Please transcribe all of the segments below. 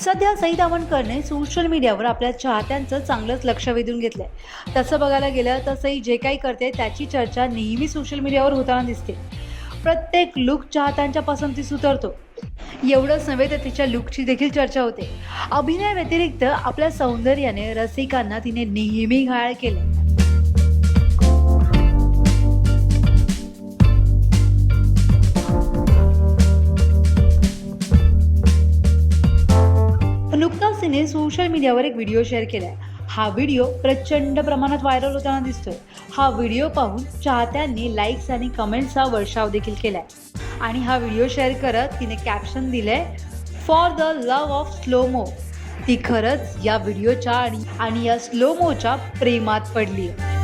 सध्या सई दावणकरने सोशल मीडियावर आपल्या चाहत्यांचं चांगलंच लक्ष वेधून घेतलंय. तसं बघायला गेलं तर सई जे काही करते त्याची चर्चा नेहमी सोशल मीडियावर होताना दिसते. प्रत्येक लुक चाहत्यांच्या पसंतीस उतरतो एवढंच नव्हे तर तिच्या लुकची देखील चर्चा होते. अभिनय व्यतिरिक्त आपल्या सौंदर्याने रसिकांना तिने नेहमी घायाळ केले सोशल मीडियावर एक व्हिडिओ शेअर केलाय. हा व्हिडिओ प्रचंड प्रमाणात व्हायरल होताना दिसतोय. हा व्हिडिओ पाहून चाहत्यांनी लाईक्स आणि कमेंट्सचा वर्षाव देखील केलाय. आणि हा व्हिडिओ शेअर करत तिने कॅप्शन दिलंय for the love of slomo ती खरंच या व्हिडिओच्या आणि आणि या स्लोमोच्या प्रेमात पडली आहे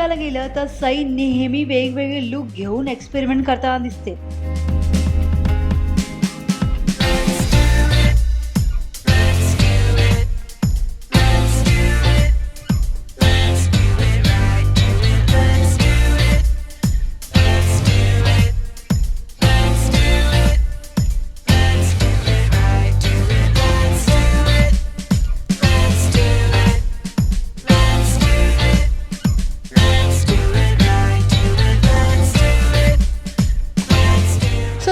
बघायला गेलं तर सई नेहमी वेगवेगळे लुक घेऊन एक्सपेरिमेंट करताना दिसते.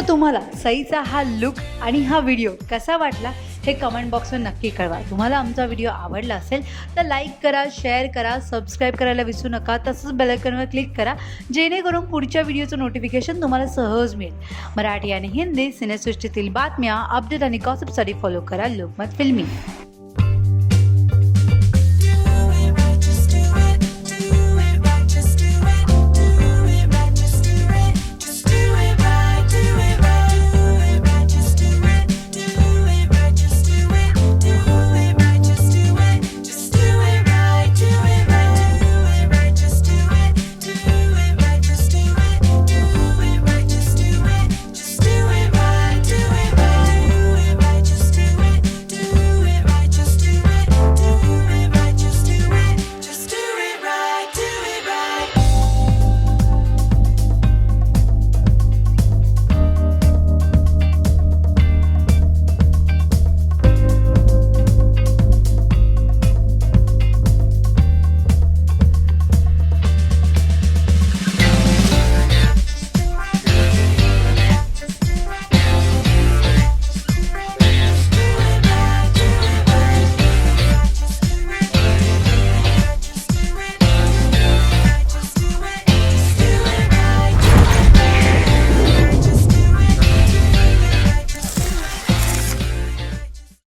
तुम्हाला सईचा हा लुक आणि हा व्हिडिओ कसा वाटला हे कमेंट बॉक्सवर नक्की कळवा. तुम्हाला आमचा व्हिडिओ आवडला असेल तर लाईक करा शेअर करा सबस्क्राईब करायला विसरू नका. तसंच बेलायकनवर क्लिक करा जेणेकरून पुढच्या व्हिडिओचं नोटिफिकेशन तुम्हाला सहज मिळेल. मराठी आणि हिंदी सिनेसृष्टीतील बातम्या अपडेट आणि गॉसिपसाठी फॉलो करा लोकमत फिल्मी